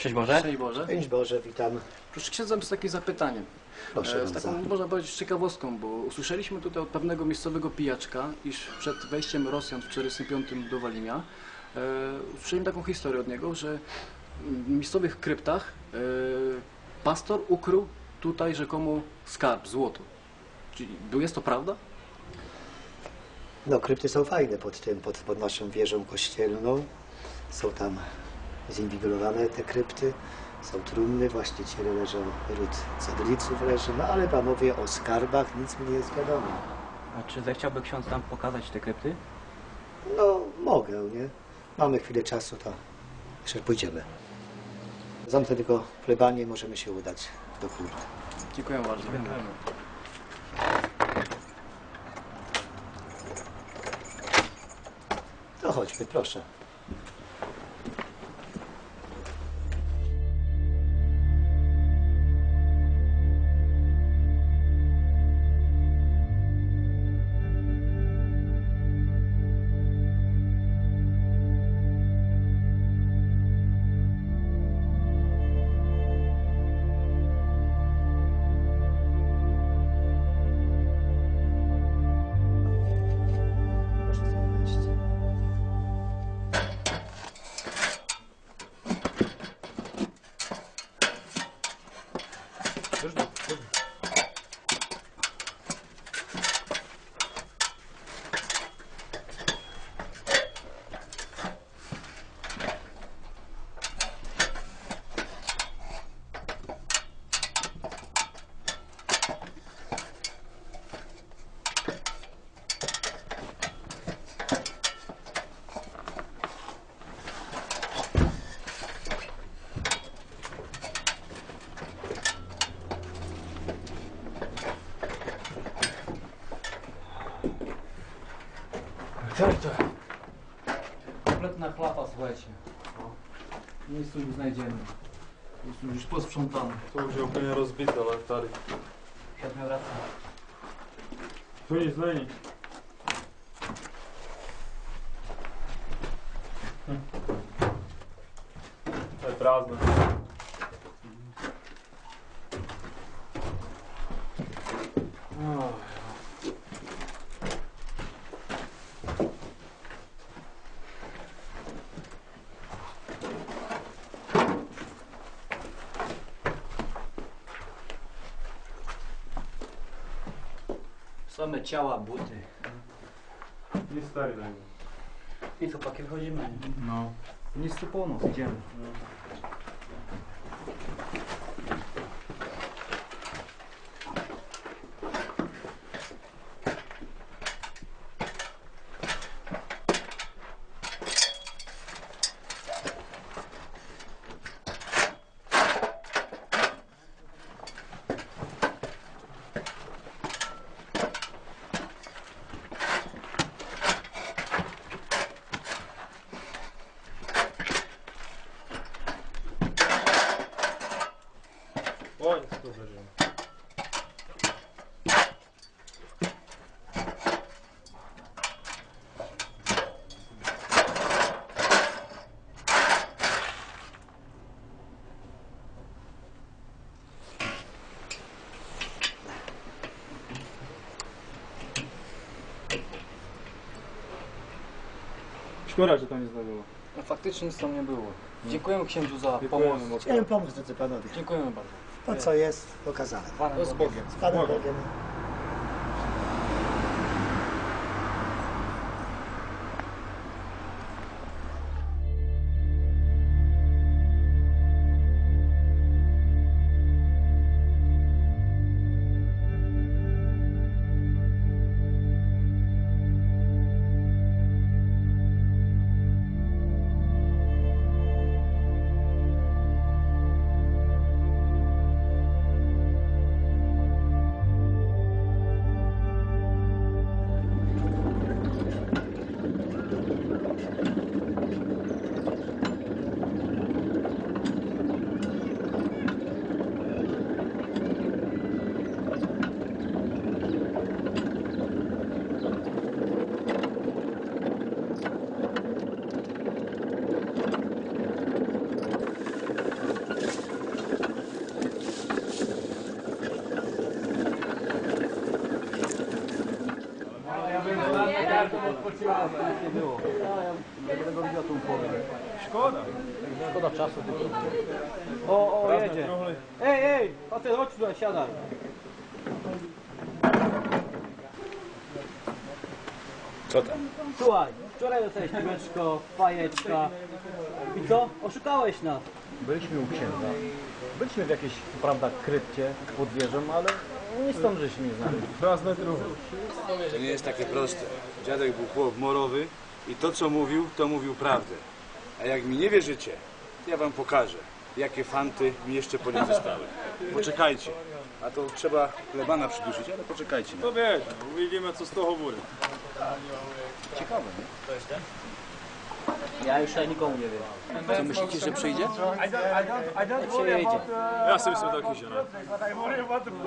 Szczęść Boże. Szczęść Boże. Szczęść Boże, witam. Proszę księdza z takim zapytaniem. Proszę E, z bardzo. taką, można powiedzieć, ciekawostką, bo usłyszeliśmy tutaj od pewnego miejscowego pijaczka, iż przed wejściem Rosjan w 1945 do Walimia, e, usłyszeliśmy taką historię od niego, że w miejscowych kryptach e, pastor ukrył tutaj rzekomo skarb, złoto. Czyli był- jest to prawda? No, krypty są fajne pod tym, pod, pod naszą wieżą kościelną. Są tam zinwigilowane te krypty. Są trumny, właściciele leżą, ród cedriców leży, no ale panowie o skarbach nic mi nie jest wiadomo. A czy zechciałby ksiądz nam pokazać te krypty? No, mogę, nie? Mamy chwilę czasu, to jeszcze pójdziemy. Zamknę tylko plebanie i możemy się udać do kultu. Dziękuję bardzo. To chodźmy, proszę. Proszę Tak, tak. Kompletna chlapa, słuchajcie. Miejscu już znajdziemy. Jest już posprzątane. To już ogólnie rozbite, ale stary. Świat miał rację. Tu nic, no nic. To jest prazne. Same ciała, buty. Nie stary mnie. I co, pakie wychodzimy? No. Nic tu po nos, idziemy. O, tu uderzyłem. Szkoda, że to nie zdarzyło. No, faktycznie nic tam nie było. Dziękujemy księdzu za Dziękujemy pomoc. mocno. Chciałem pomóc drodzy panowie. Dziękujemy bardzo. Co jest pokazane. Z Bogiem. Z Panem Bogiem. Nie było. Widział tą. Szkoda. Szkoda czasu. O, o, jedzie. Ej, ej, facet, chodź tutaj, siadaj. Co tam? Słuchaj, wczoraj dostałeś piłeczko, fajeczka. I co? Oszukałeś nas. Byliśmy u księdza. Byliśmy w jakiejś, prawda, krypcie pod wieżą, ale nic tam żeśmy nie znali. Raz metrów. To nie jest takie proste. Dziadek był chłop morowy i to, co mówił, to mówił prawdę. A jak mi nie wierzycie, to ja wam pokażę, jakie fanty mi jeszcze po nim zostały. Poczekajcie. A to trzeba plebana przyduszyć, ale poczekajcie. To wiesz, uwidzimy co z toho bude. Ja już nikomu nie wiem. Co myślicie, że przyjdzie? Przyjedzie. Ja sobie sobie taki się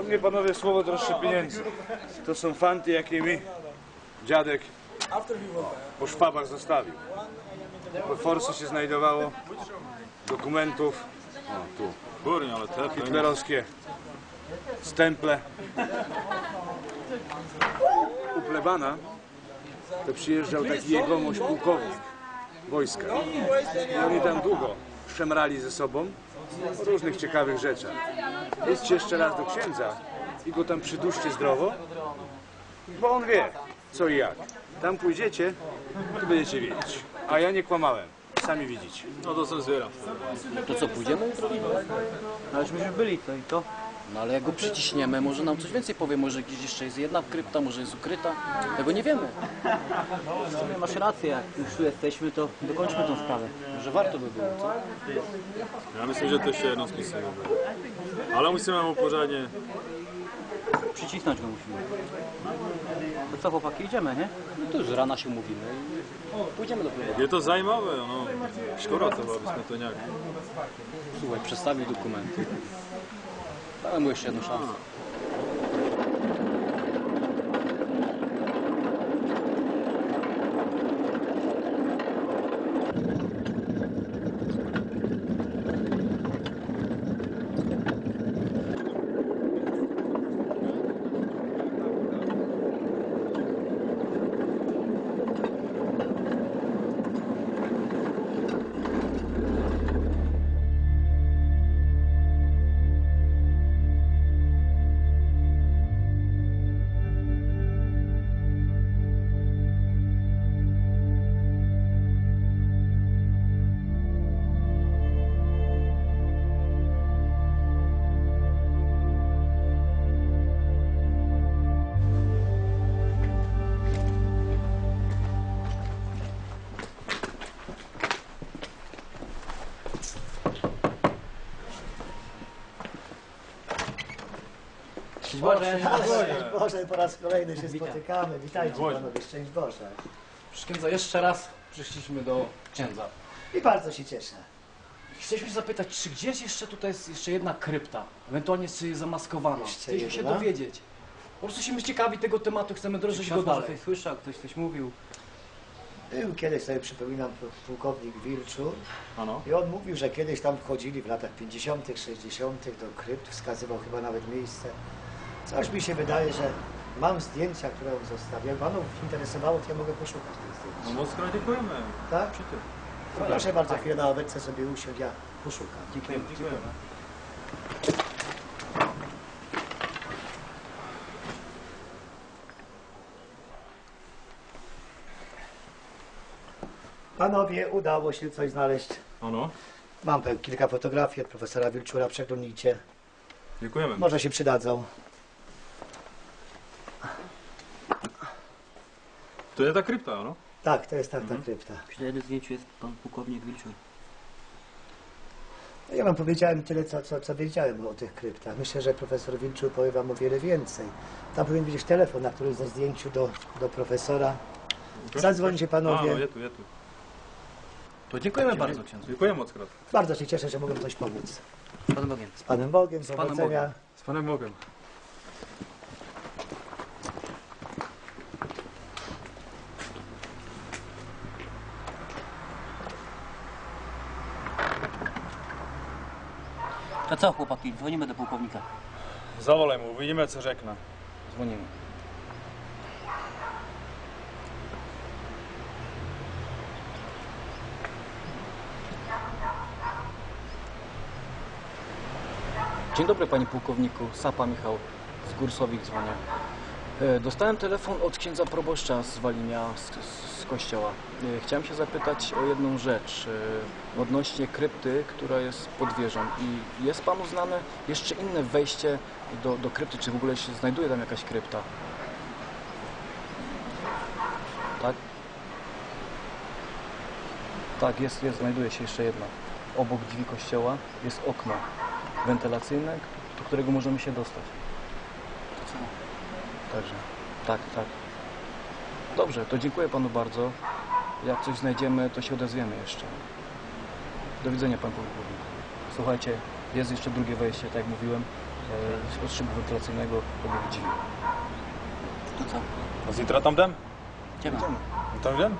mnie panowie słowo droższe pieniędzy. To są fanty, jakie mi dziadek po szwabach zostawił. Po forsy się znajdowało dokumentów. O, tu. Kurnie, ale te hitlerowskie stemple. U plebana to przyjeżdżał taki jegomość pułkownik wojska. I oni tam długo szemrali ze sobą o różnych ciekawych rzeczach. Idźcie jeszcze raz do księdza i go tam przyduszcie zdrowo, bo on wie co i jak. Tam pójdziecie, to będziecie wiedzieć. A ja nie kłamałem. Sami widzicie. No to są zwiera. To co, pójdziemy jutro? No już myśmy byli, co i to? No ale jak go przyciśniemy, może nam coś więcej powie, może gdzieś jeszcze jest jedna krypta, może jest ukryta. Tego nie wiemy. W sumie masz rację, jak już tu jesteśmy, to dokończmy tą sprawę. Może warto by było, co? Ja myślę, że to jeszcze jedno spisy Ale musimy mu porządnie. Przycisnąć go musimy. To co chłopaki, idziemy, nie? No to już z rana się mówimy i pójdziemy do plebana. Je to zajímavé, no. Szkoda to, to nějak... Słuchaj, przedstawił dokumenty. Dałem mu jeszcze jedną szansę. Szczęść Boże. Szczęść Boże, po raz kolejny się spotykamy. Witajcie panowie, szczęść Boże. Proszę księdza, jeszcze raz przyszliśmy do księdza. I bardzo się cieszę. Chcieliśmy się zapytać, czy gdzieś jeszcze tutaj jest jeszcze jedna krypta, ewentualnie jest zamaskowana. Jeszcze Chcieliśmy się jedna? dowiedzieć. Po prostu jesteśmy ciekawi tego tematu, chcemy drążyć go Ksiądz może dalej. coś słyszał, ktoś coś mówił. Był kiedyś, sobie przypominam, pu- pułkownik Wilczur Ano. i on mówił, że kiedyś tam wchodzili w latach 50., 60. do krypt, wskazywał chyba nawet miejsce. Coś mi się wydaje, że mam zdjęcia, które on zostawił. Jak panów interesowało, to ja mogę poszukać tych zdjęć. No mocno dziękujemy. Tak? Przy tym. To proszę bardzo, chwilę na obecce sobie usiąść, ja poszukam. Dziękujemy. Dziękujemy. Panowie, udało się coś znaleźć. Ano. Mam kilka fotografii od profesora Wilczura, przeglądnijcie. Dziękujemy. Może się przydadzą. To jest ta krypta, no? Tak, to jest ta, ta krypta. Przy jednym zdjęciu jest pan pułkownik Wilczur. No Ja wam powiedziałem tyle, co, co, co wiedziałem o tych kryptach. Myślę, że profesor Wilczur powie wam o wiele więcej. Tam powinien być telefon, na którym ze zdjęciu do, do profesora. Zadzwońcie A, panowie. no je tu, je tu. To dziękujemy bardzo księdzu. Dziękuję mocno. Bardzo się cieszę, że mogę coś pomóc. Z Panem Bogiem. Z Panem Bogiem, z Panem powodzenia. Bogiem. Z Panem Bogiem. No co chłopaki, dzwonimy do pułkownika. Zawolę mu, widzimy co rzeknę. Dzwonimy. Dzień dobry panie pułkowniku, Sapa Michał z Gursowik dzwonię. E, Dostałem telefon od księdza proboszcza z Walimia, z, z kościoła. E, Chciałem się zapytać o jedną rzecz e, odnośnie krypty, która jest pod wieżą. I jest panu znane jeszcze inne wejście do, do krypty, czy w ogóle się znajduje tam jakaś krypta? Tak? Tak, jest, jest, znajduje się jeszcze jedna. Obok drzwi kościoła jest okno wentylacyjne, do którego możemy się dostać. Także, tak, tak. Dobrze, to dziękuję panu bardzo. Jak coś znajdziemy, to się odezwiemy jeszcze. Do widzenia, pan pułkownik. Słuchajcie, jest jeszcze drugie wejście, tak jak mówiłem, e, od szybu wentylacyjnego drzwi. A z Intra tam dem? Idziemy. Tam wiem?